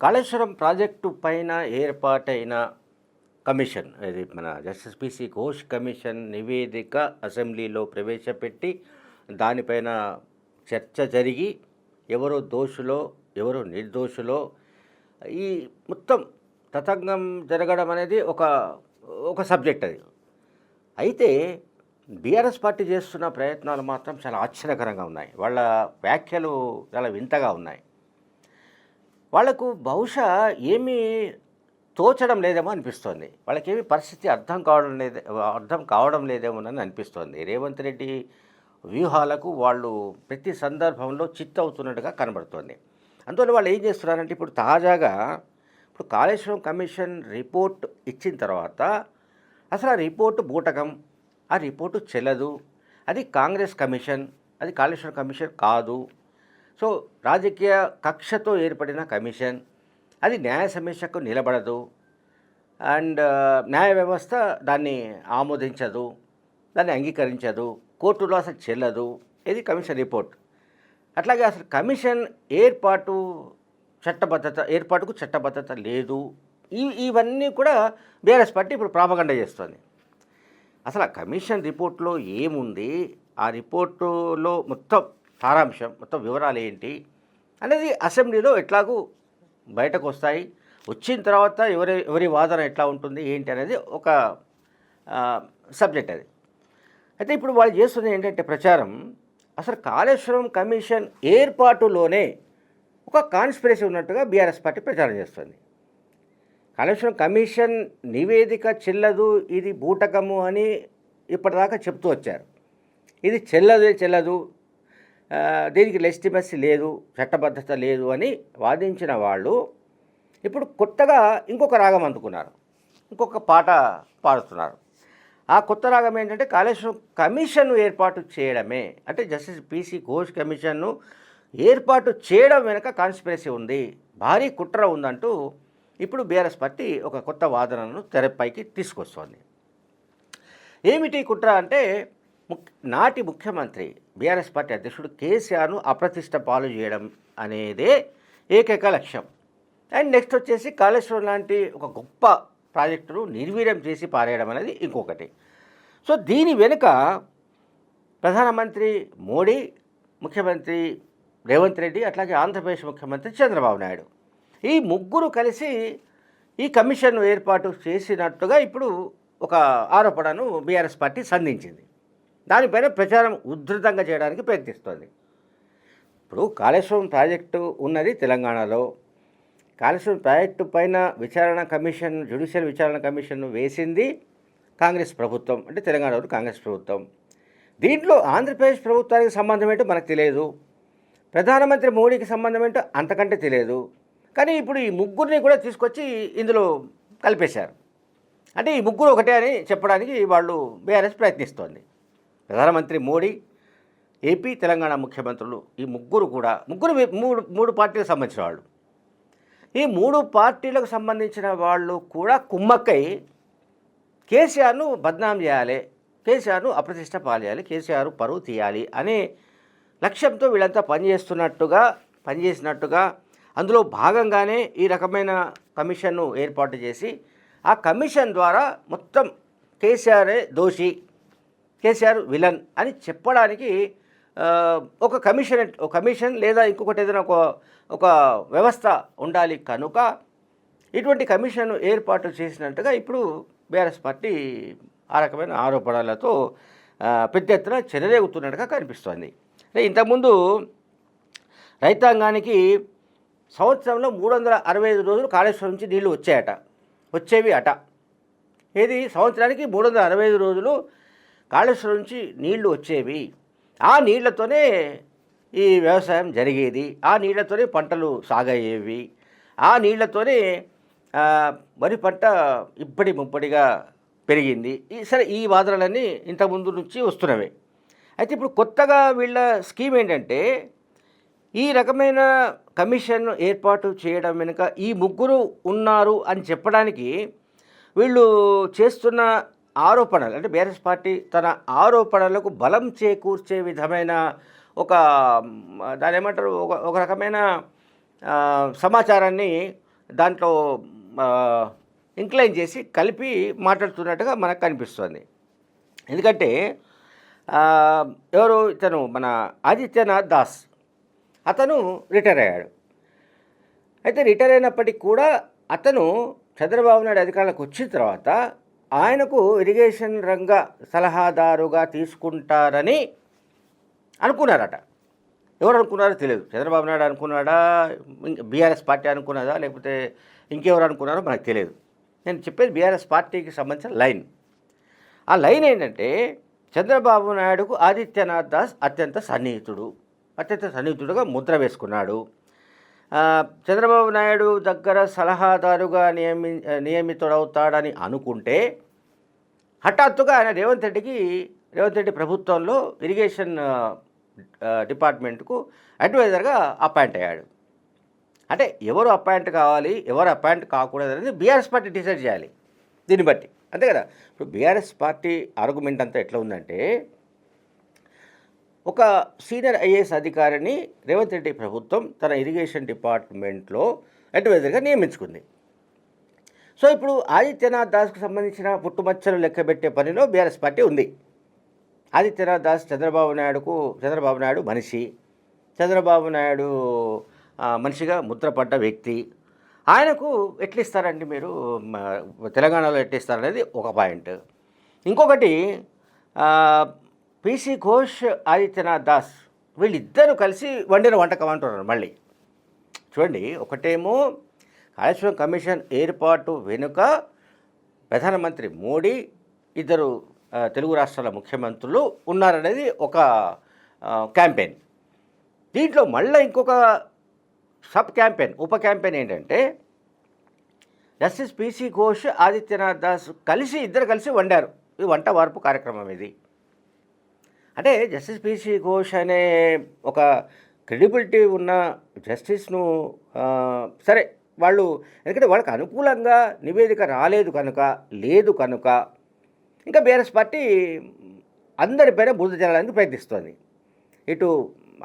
Kaleshwaram project పైన ఏర్పాటైన commission ఇది మన జస్టిస్ పిసి ఘోష్ కమిషన్ నివేదిక అసెంబ్లీలో ప్రవేశపెట్టి దానిపైన చర్చ జరిగి ఎవరు దోషులో ఎవరు నిర్దోషులో ఈ మొత్తం తతంగం జరగడం అనేది ఒక ఒక సబ్జెక్ట్ అది. అయితే బీఆర్ఎస్ పార్టీ చేస్తున్న ప్రయత్నాలు మాత్రం చాలా ఆశ్చర్యకరంగా ఉన్నాయి. వాళ్ళ వ్యాఖ్యలు చాలా వింతగా ఉన్నాయి. వాళ్ళకు బహుశా ఏమీ తోచడం లేదేమో అనిపిస్తోంది. వాళ్ళకేమి పరిస్థితి అర్థం కావడం లేదే అర్థం కావడం లేదేమోనని అనిపిస్తోంది. రేవంత్ రెడ్డి వ్యూహాలకు వాళ్ళు ప్రతి సందర్భంలో చిత్తవుతున్నట్టుగా కనబడుతోంది. అందువల్ల వాళ్ళు ఏం చేస్తున్నారంటే ఇప్పుడు తాజాగా ఇప్పుడు కాళేశ్వరం కమిషన్ రిపోర్ట్ ఇచ్చిన తర్వాత అసలు ఆ రిపోర్టు బూటకం ఆ రిపోర్టు చెల్లదు. అది కాంగ్రెస్ కమిషన్ అది కాళేశ్వరం కమిషన్ కాదు. సో రాజకీయ కక్షతో ఏర్పడిన కమిషన్ అది న్యాయ సమీక్షకు నిలబడదు. అండ్ న్యాయ వ్యవస్థ దాన్ని ఆమోదించదు దాన్ని అంగీకరించదు కోర్టులో అసలు చెల్లదు ఇది కమిషన్ రిపోర్ట్. అట్లాగే అసలు కమిషన్ ఏర్పాటు చట్టబద్ధత ఏర్పాటుకు చట్టబద్ధత లేదు. ఈ ఇవన్నీ కూడా బీఆర్ఎస్ పార్టీ ఇప్పుడు ప్రాపగండ చేస్తుంది. అసలు ఆ కమిషన్ రిపోర్ట్లో ఏముంది? ఆ రిపోర్టులో మొత్తం సారాంశం మొత్తం వివరాలు ఏంటి అనేది అసెంబ్లీలో ఎట్లాగూ బయటకు వస్తాయి. వచ్చిన తర్వాత ఎవరి ఎవరి వాదన ఎట్లా ఉంటుంది ఏంటి అనేది ఒక సబ్జెక్ట్ అది. అయితే ఇప్పుడు వాళ్ళు చేస్తున్నది ఏంటంటే ప్రచారం అసలు కాళేశ్వరం కమిషన్ ఏర్పాటులోనే ఒక కాన్స్పిరసీ ఉన్నట్టుగా బీఆర్ఎస్ పార్టీ ప్రచారం చేస్తుంది. కాళేశ్వరం కమిషన్ నివేదిక చెల్లదు ఇది బూటకము అని ఇప్పటిదాకా చెప్తూ వచ్చారు. ఇది చెల్లదే చెల్లదు దీనికి లెస్టిమసీ లేదు చట్టబద్ధత లేదు అని వాదించిన వాళ్ళు ఇప్పుడు కొత్తగా ఇంకొక రాగం అందుకున్నారు. ఇంకొక పాట పాడుతున్నారు. ఆ కొత్త రాగం ఏంటంటే కాళేశ్వరం కమిషన్ ఏర్పాటు చేయడమే. అంటే జస్టిస్ పీసీ ఘోష్ కమిషన్ను ఏర్పాటు చేయడం వెనుక కాన్స్పిరసీ ఉంది. భారీ కుట్ర ఉందంటూ ఇప్పుడు బీఆర్ఎస్ పార్టీ ఒక కొత్త వాదనను తెరపైకి తీసుకొస్తోంది. ఏమిటి కుట్ర అంటే నాటి ముఖ్యమంత్రి బీఆర్ఎస్ పార్టీ అధ్యక్షుడు కేసీఆర్ను అప్రతిష్ట పాలు చేయడం అనేదే ఏకైక లక్ష్యం. అండ్ నెక్స్ట్ వచ్చేసి కాళేశ్వరం లాంటి ఒక గొప్ప ప్రాజెక్టును నిర్వీర్యం చేసి పారేయడం అనేది ఇంకొకటి. సో దీని వెనుక ప్రధానమంత్రి మోడీ ముఖ్యమంత్రి రేవంత్ రెడ్డి అట్లాగే ఆంధ్రప్రదేశ్ ముఖ్యమంత్రి చంద్రబాబు నాయుడు. ఈ ముగ్గురు కలిసి ఈ కమిషన్ ఏర్పాటు చేసినట్టుగా ఇప్పుడు ఒక ఆరోపణను బీఆర్ఎస్ పార్టీ సంధించింది. దానిపైన ప్రచారం ఉధృతంగా చేయడానికి ప్రయత్నిస్తోంది. ఇప్పుడు కాళేశ్వరం ప్రాజెక్టు ఉన్నది తెలంగాణలో. కాళేశ్వరం ప్రాజెక్టు పైన విచారణ కమిషన్ జ్యుడిషియల్ విచారణ కమిషన్ వేసింది కాంగ్రెస్ ప్రభుత్వం అంటే తెలంగాణలో కాంగ్రెస్ ప్రభుత్వం. దీంట్లో ఆంధ్రప్రదేశ్ ప్రభుత్వానికి సంబంధం ఏంటో మనకు తెలియదు. ప్రధానమంత్రి మోడీకి సంబంధం ఏంటో అంతకంటే తెలియదు. కానీ ఇప్పుడు ఈ ముగ్గురిని కూడా తీసుకొచ్చి ఇందులో కలిపేశారు. అంటే ఈ ముగ్గురు ఒకటే అని చెప్పడానికి వాళ్ళు బీఆర్ఎస్ ప్రయత్నిస్తోంది. ప్రధానమంత్రి మోడీ ఏపీ తెలంగాణ ముఖ్యమంత్రులు ఈ ముగ్గురు కూడా ముగ్గురు మూడు మూడు పార్టీలకు సంబంధించిన వాళ్ళు. ఈ మూడు పార్టీలకు సంబంధించిన వాళ్ళు కూడా కుమ్మక్కై కేసీఆర్ను బద్నాం చేయాలి కేసీఆర్ను అప్రతిష్ట పాలేయాలి కేసీఆర్ పరువు తీయాలి అనే లక్ష్యంతో వీళ్ళంతా పనిచేస్తున్నట్టుగా పనిచేసినట్టుగా అందులో భాగంగానే ఈ రకమైన కమిషన్ను ఏర్పాటు చేసి ఆ కమిషన్ ద్వారా మొత్తం కేసీఆరే దోషి. కేసీఆర్ విలన్ అని చెప్పడానికి ఒక కమిషన్ ఒక కమిషన్ లేదా ఇంకొకటి ఏదైనా ఒక ఒక వ్యవస్థ ఉండాలి కనుక ఇటువంటి కమిషన్ ఏర్పాటు చేసినట్టుగా ఇప్పుడు బీఆర్ఎస్ పార్టీ ఆ రకమైన ఆరోపణలతో పెద్ద ఎత్తున చెలరేగుతున్నట్టుగా కనిపిస్తోంది. అంటే ఇంతకుముందు రైతాంగానికి సంవత్సరంలో మూడు వందల అరవై ఐదు రోజులు కాళేశ్వరం నుంచి నీళ్ళు వచ్చాయట వచ్చేవి అట. ఏది? సంవత్సరానికి మూడు వందల అరవై ఐదు రోజులు కాళేశ్వరం నుంచి నీళ్ళు వచ్చేవి. ఆ నీళ్ళతోనే ఈ వ్యవసాయం జరిగేది. ఆ నీళ్ళతోనే పంటలు సాగయ్యేవి. ఆ నీళ్ళతోనే వరి పంట ఇప్పటి ముప్పటిగా పెరిగింది. ఈ సరే ఈ వాదనలన్నీ ఇంతకుముందు నుంచి వస్తున్నవే. అయితే ఇప్పుడు కొత్తగా వీళ్ళ స్కీమ్ ఏంటంటే ఈ రకమైన కమిషన్ ఏర్పాటు చేయడం వెనుక ఈ ముగ్గురు ఉన్నారు అని చెప్పడానికి వీళ్ళు చేస్తున్న ఆరోపణలు. అంటే బీఆర్ఎస్ పార్టీ తన ఆరోపణలకు బలం చేకూర్చే విధమైన ఒక దాని ఏమంటారు ఒక ఒక రకమైన సమాచారాన్ని దాంట్లో ఇంక్లైన్ చేసి కలిపి మాట్లాడుతున్నట్టుగా మనకు కనిపిస్తుంది. ఎందుకంటే ఎవరు ఇతను మన ఆదిత్యనాథ్ దాస్ అతను రిటైర్ అయ్యాడు. అయితే రిటైర్ అయినప్పటికీ కూడా అతను చంద్రబాబు నాయుడు అధికారంలోకి వచ్చిన తర్వాత ఆయనకు ఇరిగేషన్ రంగ సలహాదారుగా తీసుకుంటారని అనుకున్నారట. ఎవరు అనుకున్నారో తెలియదు. చంద్రబాబు నాయుడు అనుకున్నాడా? బీఆర్ఎస్ పార్టీ అనుకున్నదా? లేకపోతే ఇంకెవరు అనుకున్నారో మనకు తెలియదు. నేను చెప్పేది బీఆర్ఎస్ పార్టీకి సంబంధించిన లైన్. ఆ లైన్ ఏంటంటే చంద్రబాబు నాయుడుకు ఆదిత్యనాథ్ దాస్ అత్యంత సన్నిహితుడు. అత్యంత సన్నిహితుడుగా ముద్ర వేసుకున్నాడు. చంద్రబాబు నాయుడు దగ్గర సలహాదారుగా నియమి నియమితుడవుతాడని అనుకుంటే హఠాత్తుగా ఆయన రేవంత్ రెడ్డికి రేవంత్ రెడ్డి ప్రభుత్వంలో ఇరిగేషన్ డిపార్ట్మెంట్కు అడ్వైజర్గా అపాయింట్ అయ్యాడు. అంటే ఎవరు అపాయింట్ కావాలి ఎవరు అపాయింట్ కాకూడదు అనేది బీఆర్ఎస్ పార్టీ డిసైడ్ చేయాలి. దీన్ని బట్టి. అంతే కదా? ఇప్పుడు బీఆర్ఎస్ పార్టీ ఆర్గ్యుమెంట్ అంతా ఎట్లా ఉందంటే ఒక సీనియర్ ఐఏఎస్ అధికారిని రేవంత్ రెడ్డి ప్రభుత్వం తన ఇరిగేషన్ డిపార్ట్మెంట్లో అడ్వైజర్గా నియమించుకుంది. సో ఇప్పుడు ఆదిత్యనాథ్ దాస్కు సంబంధించిన పుట్టుమచ్చలు లెక్కబెట్టే పనిలో బీఆర్ఎస్ పార్టీ ఉంది. ఆదిత్యనాథ్ దాస్ చంద్రబాబు నాయుడుకు చంద్రబాబు నాయుడు మనిషి. చంద్రబాబు నాయుడు మనిషిగా ముద్రపడ్డ వ్యక్తి. ఆయనకు ఎట్లిస్తారండి మీరు? తెలంగాణలో ఎట్లిస్తారనేది ఒక పాయింట్. ఇంకొకటి పిసి ఘోష్ ఆదిత్యనాథ్ దాస్ వీళ్ళిద్దరూ కలిసి వండిన వంటకం అంటున్నారు మళ్ళీ. చూడండి ఒకటేమో కాళేశ్వరం కమిషన్ ఏర్పాటు వెనుక ప్రధానమంత్రి మోడీ ఇద్దరు తెలుగు రాష్ట్రాల ముఖ్యమంత్రులు ఉన్నారనేది ఒక క్యాంపెయిన్. దీంట్లో మళ్ళీ ఇంకొక సబ్ క్యాంపెయిన్ ఉప క్యాంపెయిన్ ఏంటంటే జస్టిస్ పిసి ఘోష్ ఆదిత్యనాథ్ దాస్ కలిసి ఇద్దరు కలిసి వండారు. ఇది వంట వార్పు కార్యక్రమం ఇది. అంటే జస్టిస్ పిసి ఘోష్ అనే ఒక క్రెడిబిలిటీ ఉన్న జస్టిస్ను సరే వాళ్ళు ఎందుకంటే వాళ్ళకి అనుకూలంగా నివేదిక రాలేదు కనుక లేదు కనుక ఇంకా బీఆర్ఎస్ పార్టీ అందరిపైన బురద జల్లడానికి ప్రయత్నిస్తోంది. ఇటు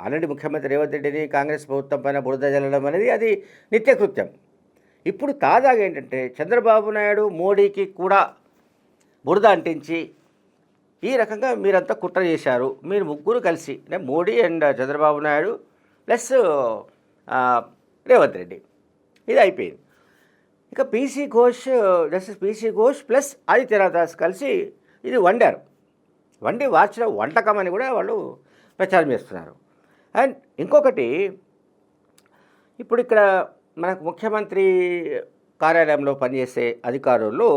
ఆల్రెడీ ముఖ్యమంత్రి రేవంత్ రెడ్డిని కాంగ్రెస్ ప్రభుత్వం పైన బురద జల్లడం అనేది అది నిత్యకృత్యం. ఇప్పుడు తాజాగా ఏంటంటే చంద్రబాబు నాయుడు మోడీకి కూడా బురద అంటించి ఈ రకంగా మీరంతా కుట్ర చేశారు. మీరు ముగ్గురు కలిసి అంటే మోడీ అండ్ చంద్రబాబు నాయుడు ప్లస్ రేవంత్ రెడ్డి. ఇది అయిపోయింది. ఇక PC Ghosh justice PC Ghosh plus Adityanath Das కలిసి ఇది వండారు. వండి వార్చిన వంటకం అని కూడా వాళ్ళు ప్రచారం చేస్తున్నారు. అండ్ ఇంకొకటి ఇప్పుడు ఇక్కడ మనకు ముఖ్యమంత్రి కార్యాలయంలో పనిచేసే అధికారులు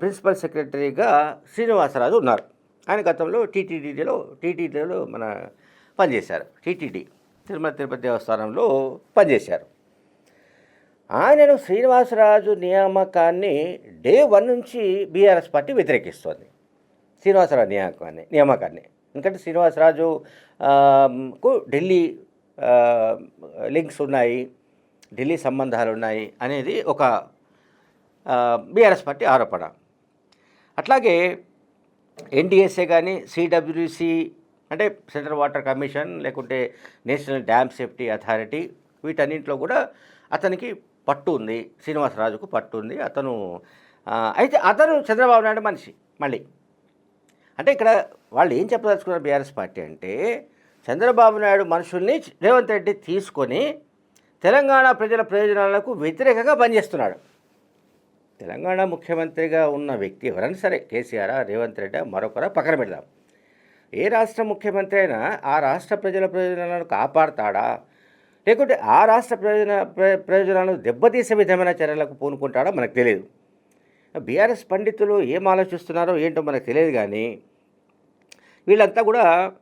ప్రిన్సిపల్ సెక్రటరీగా శ్రీనివాసరాజు ఉన్నారు. ఆయన గతంలో టీటీడీలో టీటీడీలో మన పనిచేశారు. టీటీడీ తిరుమల తిరుపతి దేవస్థానంలో పనిచేశారు. ఆయనను శ్రీనివాసరాజు నియామకాన్ని డే వన్ నుంచి బీఆర్ఎస్ పార్టీ వ్యతిరేకిస్తోంది. శ్రీనివాసరాజు నియామకాన్ని నియామకాన్ని. ఎందుకంటే శ్రీనివాసరాజు కు ఢిల్లీ లింక్స్ ఉన్నాయి ఢిల్లీ సంబంధాలు ఉన్నాయి అనేది ఒక బీఆర్ఎస్ పార్టీ ఆరోపణ. అట్లాగే ఎన్డీఎస్ఏ కానీ సిడబ్ల్యూసి అంటే సెంట్రల్ వాటర్ కమిషన్ లేకుంటే నేషనల్ డ్యామ్ సేఫ్టీ అథారిటీ వీటన్నింటిలో కూడా అతనికి పట్టు ఉంది. శ్రీనివాసరాజుకు పట్టు ఉంది. అతను అయితే అతను చంద్రబాబు నాయుడు మనిషి మళ్ళీ. అంటే ఇక్కడ వాళ్ళు ఏం చెప్పదలుచుకున్నారు బీఆర్ఎస్ పార్టీ అంటే చంద్రబాబు నాయుడు మనుషుల్ని రేవంత్ రెడ్డి తీసుకొని తెలంగాణ ప్రజల ప్రయోజనాలకు వ్యతిరేకంగా పనిచేస్తున్నాడు. తెలంగాణ ముఖ్యమంత్రిగా ఉన్న వ్యక్తి ఎవరైనా సరే కేసీఆర్ రేవంత్ రెడ్డి మరొకరా పక్కన పెడదాం. ఏ రాష్ట్ర ముఖ్యమంత్రి అయినా ఆ రాష్ట్ర ప్రజల ప్రయోజనాలను కాపాడతాడా? లేకుంటే ఆ రాష్ట్ర ప్రయోజన ప్ర- ప్రయోజనాలను దెబ్బతీసే విధమైన చర్యలకు పూనుకుంటాడో? మనకు తెలియదు బీఆర్ఎస్ పండితులు ఏం ఆలోచిస్తున్నారో ఏంటో మనకు తెలియదు కానీ వీళ్ళంతా కూడా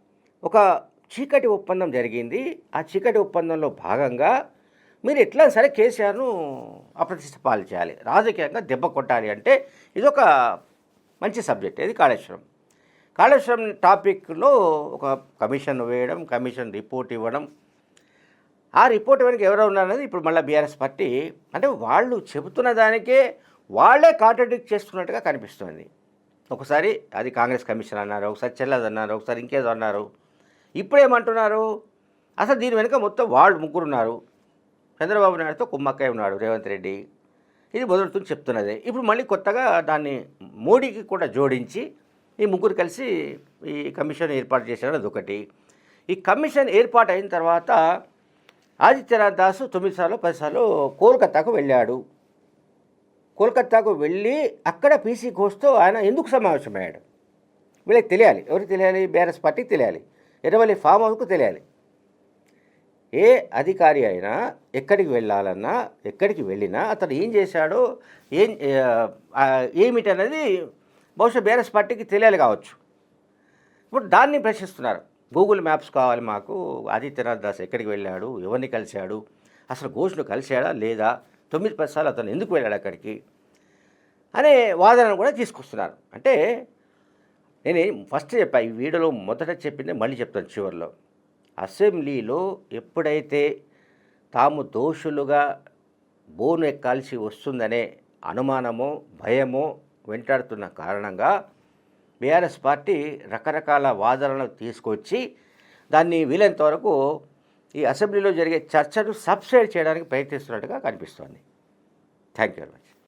ఒక చీకటి ఒప్పందం జరిగింది. ఆ చీకటి ఒప్పందంలో భాగంగా మీరు ఎట్లా సరే కేసీఆర్ను అప్రతిష్ట పాలు చేయాలి? రాజకీయంగా దెబ్బ కొట్టాలి అంటే ఇదొక మంచి సబ్జెక్ట్ ఇది కాళేశ్వరం. కాళేశ్వరం టాపిక్లో ఒక కమిషన్ వేయడం కమిషన్ రిపోర్ట్ ఇవ్వడం. ఆ రిపోర్ట్ వెనక ఎవరో ఉన్నారనేది ఇప్పుడు మళ్ళీ బీఆర్ఎస్ పార్టీ. అంటే వాళ్ళు చెబుతున్న దానికే వాళ్ళే కాంట్రడిక్ట్ చేస్తున్నట్టుగా కనిపిస్తుంది. ఒకసారి అది కాంగ్రెస్ కమిషన్ అన్నారు ఒకసారి చెల్లదు అన్నారు ఒకసారి ఇంకేదో అన్నారు. ఇప్పుడు ఏమంటున్నారు అసలు దీని వెనుక మొత్తం వాళ్ళు ముగ్గురు ఉన్నారు చంద్రబాబు నాయుడుతో కుమ్మక్కై ఉన్నాడు రేవంత్ రెడ్డి. ఇది మొదలుతుంది చెప్తున్నది. ఇప్పుడు మళ్ళీ కొత్తగా దాన్ని మోడీకి కూడా జోడించి ఈ ముగ్గురు కలిసి ఈ కమిషన్ ఏర్పాటు చేశారు అదొకటి. ఈ కమిషన్ ఏర్పాటు అయిన తర్వాత ఆదిత్యనాథ్ దాసు తొమ్మిది సార్లు పదిసార్లు కోల్కతాకు వెళ్ళాడు. కోల్కతాకు వెళ్ళి అక్కడ పీసీ ఘోష్తో ఆయన ఎందుకు సమావేశమయ్యాడు? వీళ్ళకి తెలియాలి. ఎవరికి తెలియాలి? బీఆర్ఎస్ పార్టీకి తెలియాలి. ఎర్రవల్లి ఫామ్ హౌస్కు తెలియాలి. ఏ అధికారి అయినా ఎక్కడికి వెళ్ళాలన్నా ఎక్కడికి వెళ్ళినా అతను ఏం చేశాడో ఏం ఆ, ఏమిటి అనేది బహుశా బీఆర్ఎస్ పార్టీకి తెలియాలి కావచ్చు. ఇప్పుడు దాన్ని ప్రశ్నిస్తున్నారు. గూగుల్ మ్యాప్స్ కావాలి మాకు ఆదిత్యనాథ్ దాస్ ఎక్కడికి వెళ్ళాడు ఎవరిని కలిశాడు అసలు ఘోష్ను కలిశాడా లేదా తొమ్మిది పది సార్లు అతను ఎందుకు వెళ్ళాడు అక్కడికి అనే వాదనను కూడా తీసుకొస్తున్నారు. అంటే నేను ఫస్ట్ చెప్పా ఈ వీడియోలో మొదట చెప్పింది మళ్ళీ చెప్తాను చివరిలో. అసెంబ్లీలో ఎప్పుడైతే తాము దోషులుగా బోను ఎక్కాల్సి వస్తుందనే అనుమానమో భయమో వెంటాడుతున్న కారణంగా బీఆర్ఎస్ పార్టీ రకరకాల వాదనలు తీసుకొచ్చి దాన్ని వీలైనంత వరకు ఈ అసెంబ్లీలో జరిగే చర్చను సబ్సైడ్ చేయడానికి ప్రయత్నిస్తున్నట్టుగా కనిపిస్తోంది. Thank you very much.